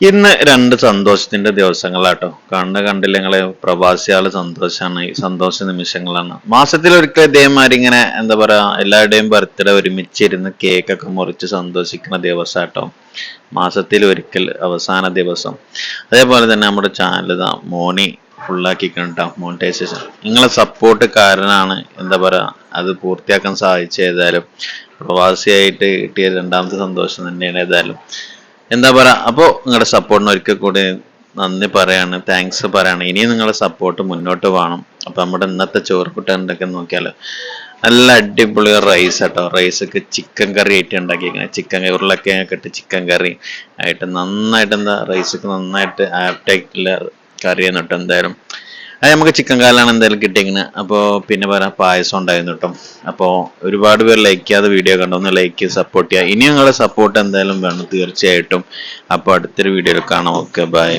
ഇന്ന് രണ്ട് സന്തോഷത്തിന്റെ ദിവസങ്ങളാട്ടോ. കണ്ണ് കണ്ടില്ല നിങ്ങളെ. പ്രവാസികൾ സന്തോഷാണ്. സന്തോഷ നിമിഷങ്ങളാണ്. മാസത്തിൽ ഒരിക്കൽ ഇതേമാതിരി ഇങ്ങനെ എന്താ പറയാ എല്ലാവരുടെയും ബർത്ത്ഡേ ഒരുമിച്ചിരുന്ന് കേക്കൊക്കെ മുറിച്ച് സന്തോഷിക്കുന്ന ദിവസാട്ടോ. മാസത്തിൽ ഒരിക്കൽ അവസാന ദിവസം. അതേപോലെ തന്നെ നമ്മുടെ ചാനൽ ഇതാ മോണി ഫുള്ളാക്കി കണ്ടാ മോണിറ്റൈസേഷൻ നിങ്ങളെ സപ്പോർട്ട് കാരണമാണ് എന്താ പറയാ അത് പൂർത്തിയാക്കാൻ സാധിച്ചേതായാലും പ്രവാസിയായിട്ട് കിട്ടിയ രണ്ടാമത്തെ സന്തോഷം തന്നെയാണ് ഏതായാലും. എന്താ പറയാ അപ്പോ നിങ്ങളുടെ സപ്പോർട്ടിന് ഒരിക്കൽ കൂടി നന്ദി പറയാണ് താങ്ക്സ് പറയാണ്. ഇനിയും നിങ്ങളുടെ സപ്പോർട്ട് മുന്നോട്ട് വേണം. അപ്പൊ നമ്മുടെ ഇന്നത്തെ ചോറ് നോക്കിയാൽ നല്ല അടിപൊളി റൈസ് കേട്ടോ റൈസൊക്കെ ചിക്കൻ കറി ആയിട്ട് ഉണ്ടാക്കിയിരിക്കുന്നത് ചിക്കൻ ഉരുളക്കിഴങ്ങൊക്കെ ഇട്ട് ചിക്കൻ കറി ആയിട്ട് നന്നായിട്ട് എന്താ റൈസൊക്കെ നന്നായിട്ട് ആപ്റ്റായിട്ടുള്ള കറി എന്നിട്ട് എന്തായാലും അത് നമുക്ക് ചിക്കൻ കാലാണ് എന്തായാലും കിട്ടിയിരിക്കുന്നത് അപ്പോൾ പിന്നെ പറയാം പായസം ഉണ്ടായിരുന്നു കേട്ടോ അപ്പോൾ ഒരുപാട് പേർ ലൈക്ക് ചെയ്യാതെ വീഡിയോ കണ്ടു. ഒന്ന് ലൈക്ക് ചെയ്ത് സപ്പോർട്ട് ചെയ്യുക ഇനി നിങ്ങളുടെ സപ്പോർട്ട് എന്തായാലും വേണം തീർച്ചയായിട്ടും. അപ്പോൾ അടുത്തൊരു വീഡിയോയിൽ കാണാം. Okay bye